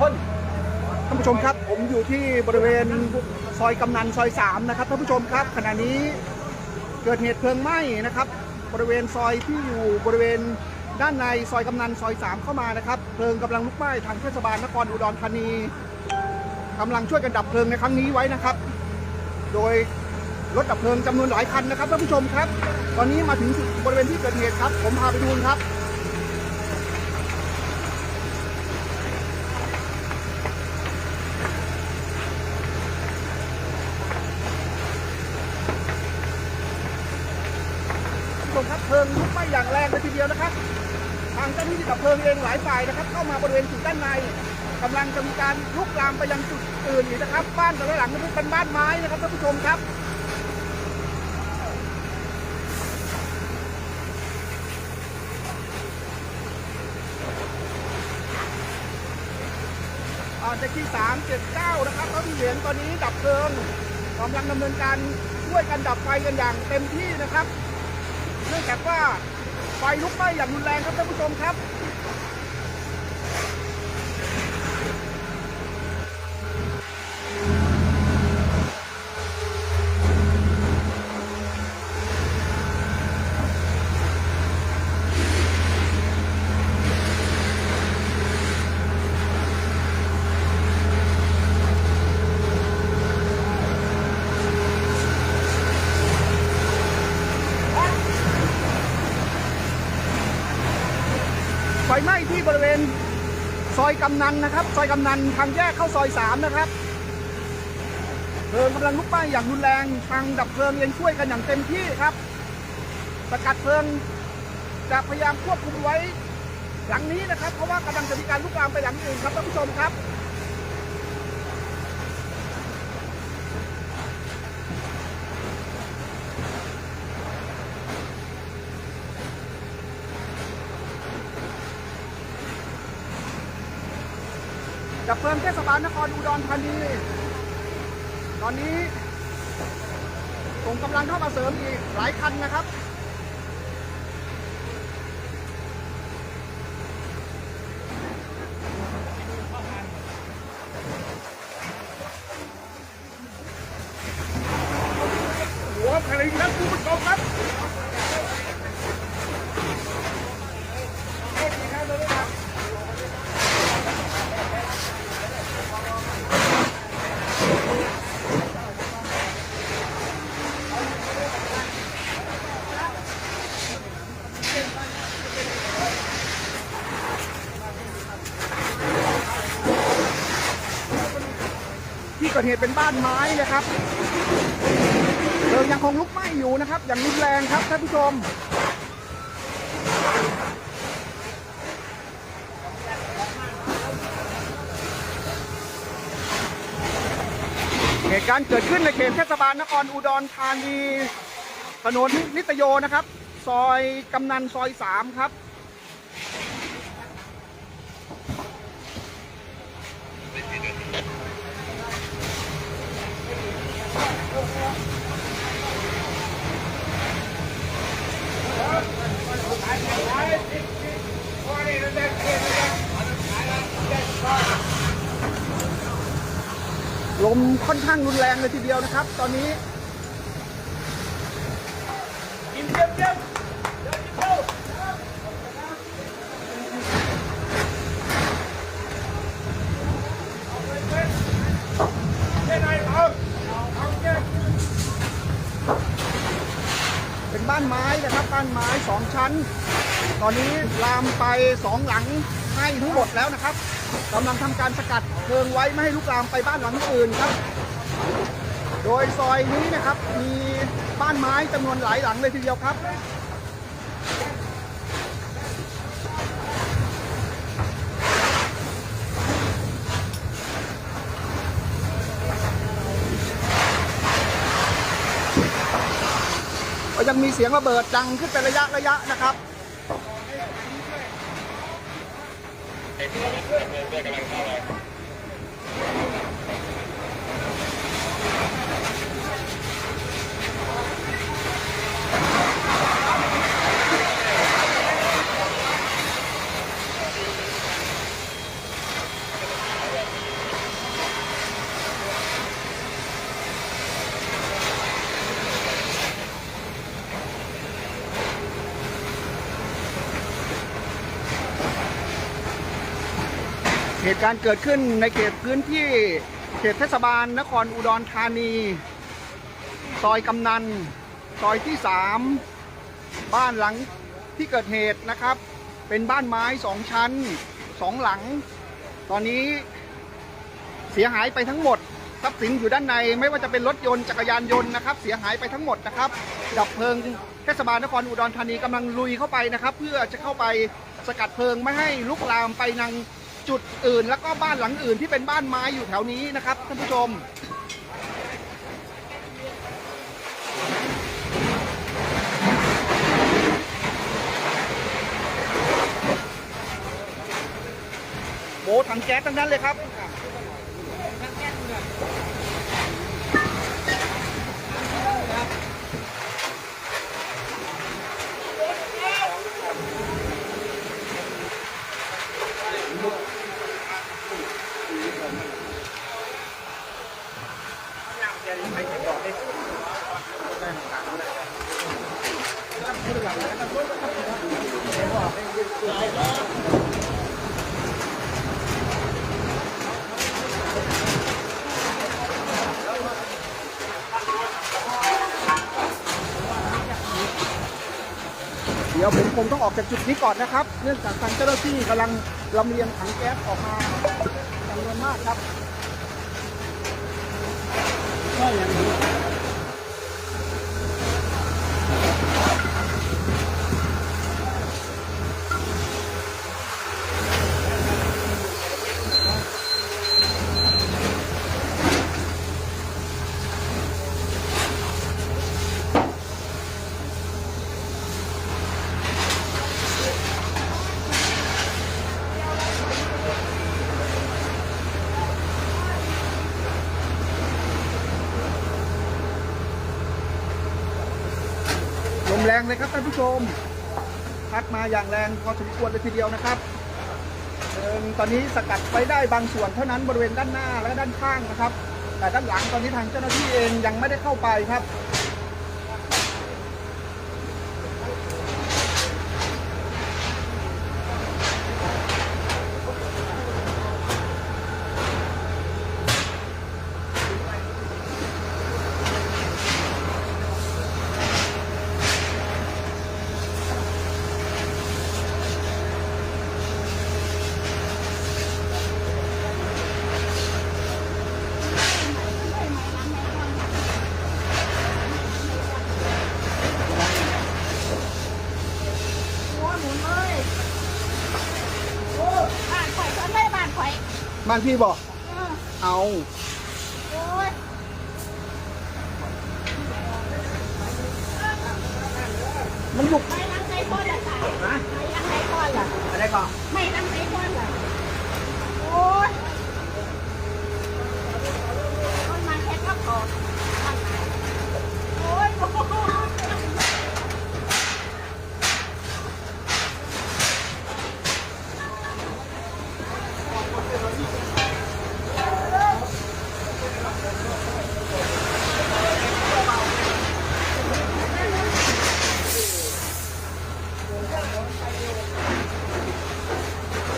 คนท่านผู้ชมครับ ผมอยู่ที่บริเวณซอยกำนันซอย 3 นะครับท่านผู้ชมครับ ขณะนี้เกิดเหตุเพลิงไหม้นะครับ บริเวณซอยที่อยู่บริเวณด้านในซอยกำนันซอย 3 เข้ามานะครับเพลิงกำลังลุกไหม้ทางเทศบาลนครอุดรธานีกำลังช่วยกันดับเพลิงในครั้งนี้ไว้นะครับ โดยรถดับเพลิงจำนวนหลายคันนะครับท่านผู้ชมครับ ตอนนี้มาถึงบริเวณที่เกิดเหตุครับ ผมพาไปดูครับ ผู้ชมครับเพลิงลุกไหม้ อย่างแรงเลยทีเดียวนะครับ ทางเจ้าหน้าที่ดับเพลิงเองหลายฝ่ายนะครับ เข้ามาบริเวณจุดด้านในกำลังจะมีการลุกลามไปยังจุดอื่นอีกนะครับ บ้านแต่ละหลังนั้นเป็นบ้านไม้นะครับท่านผู้ชมครับอ่าเด็กที่379 นะครับเขาที่เห็นตอนนี้ดับเพลิงกำลังดำเนินการช่วยกันดับไฟกันอย่างเต็มที่นะครับ เนื่องจากว่าไฟลุกไหม้อย่างรุนแรงครับท่านผู้ชมครับ ไฟไหม้ที่บริเวณซอยกำนันนะครับ ซอยกำนันทางแยกเข้าซอยสามนะครับเพลิงกำลังลุกไหม้อย่างรุนแรงทางดับเพลิงเองช่วยกันอย่างเต็มที่ครับ สกัดเพลิงจะพยายามควบคุมไว้หลังนี้นะครับ เพราะว่ากำลังจะมีการลุกลามไปหลังอื่นครับท่านผู้ชมครับ ดับเพลิงเทศบาลนครอุดรธานี ตอนนี้ส่งกำลังเข้ามาเสริมอีกหลายคันนะครับ หัวใครครับคุณผู้ชมครับที่เกิดเหตุเป็นบ้านไม้นะครับเพลิงยังคงลุกไหม้อยู่นะครับ อย่างรุนแรงครับท่านผู้ชมเหตุการณ์เกิดขึ้นในเขตเทศบาลนครอุดรธานีถนนนิตโยนะครับ ซอยกำนันซอยสามครับ ลมค่อนข้างรุนแรงเลยทีเดียวนะครับ ตอนนี้กินเยี่ยมเยี่ยมเดินกินเร็วเฮ้ยนายเอาเอาเยี่ยมเป็นบ้านไม้นะครับ บ้านไม้สองชั้น ตอนนี้ลามไปสองหลังให้ทั้งหมดแล้วนะครับ กำลังทำการสกัดเพลิงไว้ไม่ให้ลุกลามไปบ้านหลังอื่นครับ โดยซอยนี้นะครับมีบ้านไม้จำนวนหลายหลังเลยทีเดียวครับก็ยังมีเสียงระเบิดดังขึ้นเป็นระยะระยะนะครับ เเหตุการณ์เกิดขึ้นในเขตพื้นที่เขตเทศบาลนครอุดรธานี ซอยกำนัน ซอยที่ 3 บ้านหลังที่เกิดเหตุนะครับ เป็นบ้านไม้สองชั้นสองหลัง ตอนนี้เสียหายไปทั้งหมดทรัพย์สินอยู่ด้านในไม่ว่าจะเป็นรถยนต์จักรยานยนต์นะครับเสียหายไปทั้งหมดนะครับ ดับเพลิงเทศบาลนครอุดรธานีกำลังลุยเข้าไปนะครับ เพื่อจะเข้าไปสกัดเพลิงไม่ให้ลุกลามไปยัง จุดอื่นแล้วก็บ้านหลังอื่นที่เป็นบ้านไม้อยู่แถวนี้นะครับท่านผู้ชม โบถังแก๊สทั้งนั้นเลยครับ เดี๋ยวผมคงต้องออกจากจุดนี้ก่อนนะครับ เนื่องจากทางเจ้าหน้าที่กำลังลำเลียงถังแก๊สออกมาจำนวนมากครับลมแรงเลยครับท่านผู้ชม พัดมาอย่างแรงพอสมควรเลยทีเดียวนะครับตอนนี้สกัดไปได้บางส่วนเท่านั้นบริเวณด้านหน้าและด้านข้างนะครับ แต่ด้านหลังตอนนี้ทางเจ้าหน้าที่เองยังไม่ได้เข้าไปครับ โอ้หมุนเลยโอ้บ้านข่อยตอนได้บ้านข่อย บ้านพี่บอก เออเอาโอ้ยมันบุกไม่รังใจพ่อละค่ะไม่รังใจพ่อละอะไรก่อนไม่รังใจพ่อละโอ้ยต้นไม้แค่ก็พอบ้านไหนโอ้ยโอ้โห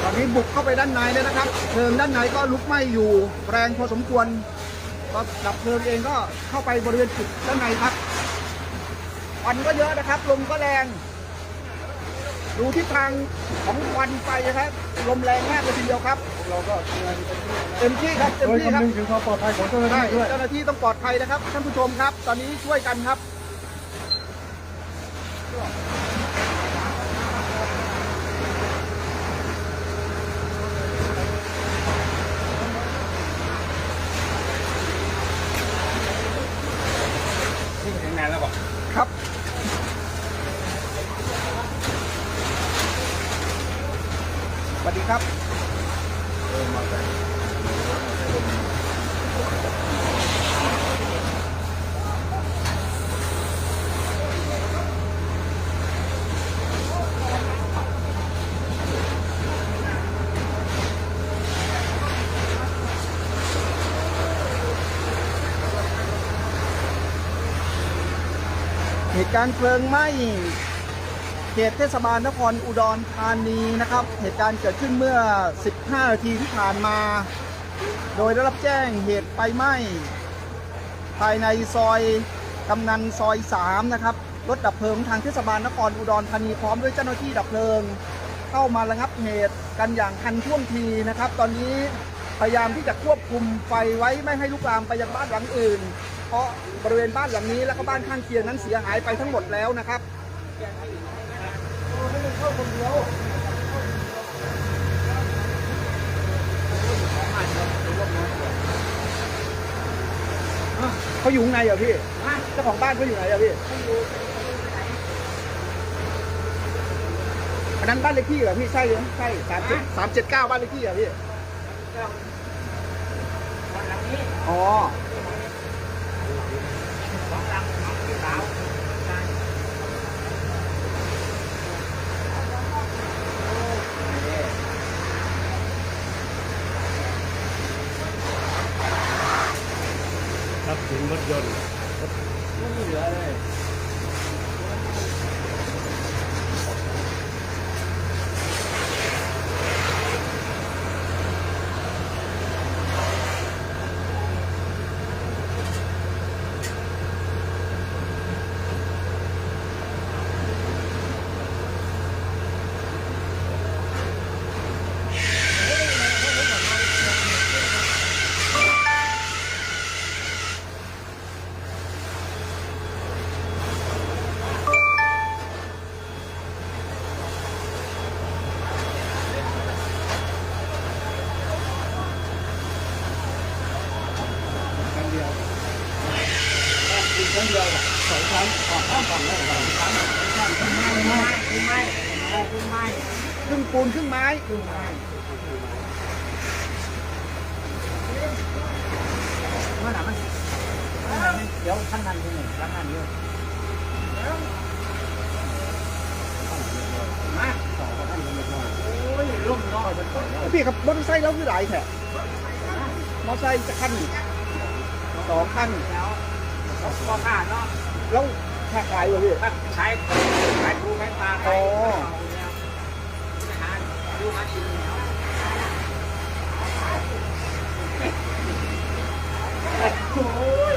ตอนนี้บุกเข้าไป ด้านในเลยนะครับ เพลิงด้านในก็ลุกไหม้อยู่แรงพอสมควรก็ดับเพลิงเองก็เข้าไปบริเวณจุดด้านในครับควันก็เยอะนะครับ ลมก็แรง ดูทิศทางของควันไฟนะครับ ลมแรงมากเลยทีเดียวครับ เราก็เต็มที่ครับ เต็มโดยที่ครับคำนึงถึงความปลอดภัยของเจ้าหน้าได้ที่ด้วย เจ้าหน้าที่ต้องปลอดภัยนะครับท่านผู้ชมครับ ตอนนี้ช่วยกันครับ ที่ถึงนานแล้วบอก ครับ สวัสดีครับ เห ตุการณ์เพลิงไหม้เขตเทศบาลนครอุดรธานีนะครับ เหตุการณ์เกิดขึ้นเมื่อ 15 นาทีที่ผ่านมา โดยได้รับแจ้งเหตุไฟไหม้ภายในซอยกำนันซอย 3 นะครับ รถดับเพลิงทางเทศบาลนครอุดรธานีพร้อมด้วยเจ้าหน้าที่ดับเพลิง เข้ามาระงับเหตุกันอย่างทันท่วงทีนะครับ ตอนนี้พยายามที่จะควบคุมไฟไว้ไม่ให้ลุกลามไปยังบ้านหลังอื่น เพราะบริเวณบ้านหลังนี้และก็บ้านข้างเคียงนั้นเสียหายไปทั้งหมดแล้วนะครับเขาอยู่ข้างในเหรอพี่เจ้าของบ้านเขาอยู่ไหนอะพี่อันนั้นบ้านเลขที่เหรอพี่ใช่ไหมใช่สามเจ็ดสามเจ็ดเก้าบ้านเลขที่เหรอพี่อ๋อ हिम्मत जोड़ी uh, ครึ่งปูนครึ่งไม้เดี๋ยวท่านนั้นที่หนึ่งท่านนั้นเยอะมาสองท่านเรียบร้อยโอ้ยร่มน้อยจนก่อนแล้วพี่ครับมอเตอร์ไซค์เราคือหลายแท้มอเตอร์ไซค์จะคันสองคันแล้ว ก็ขาดเนาะแล้วแค่ขายเหรอพี่ ถ้าใช้ใช้ครูใช้ตาไปอ๋อหาดูหากินแล้วโอ้ย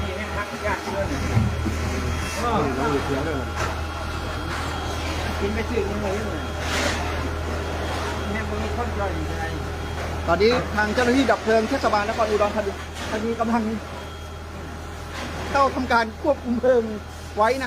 นี่แม่พักยากเกินเออกินไปซื้อมันเลยเลยแม่คนนี้คนย่อยอยู่ไง ต อนนี้ทางเจ้าหน้าที่ดับเพลิงเทศบาลนครอุดรธานีกำลังเข้าทำการควบคุมเพลิงไว้นะ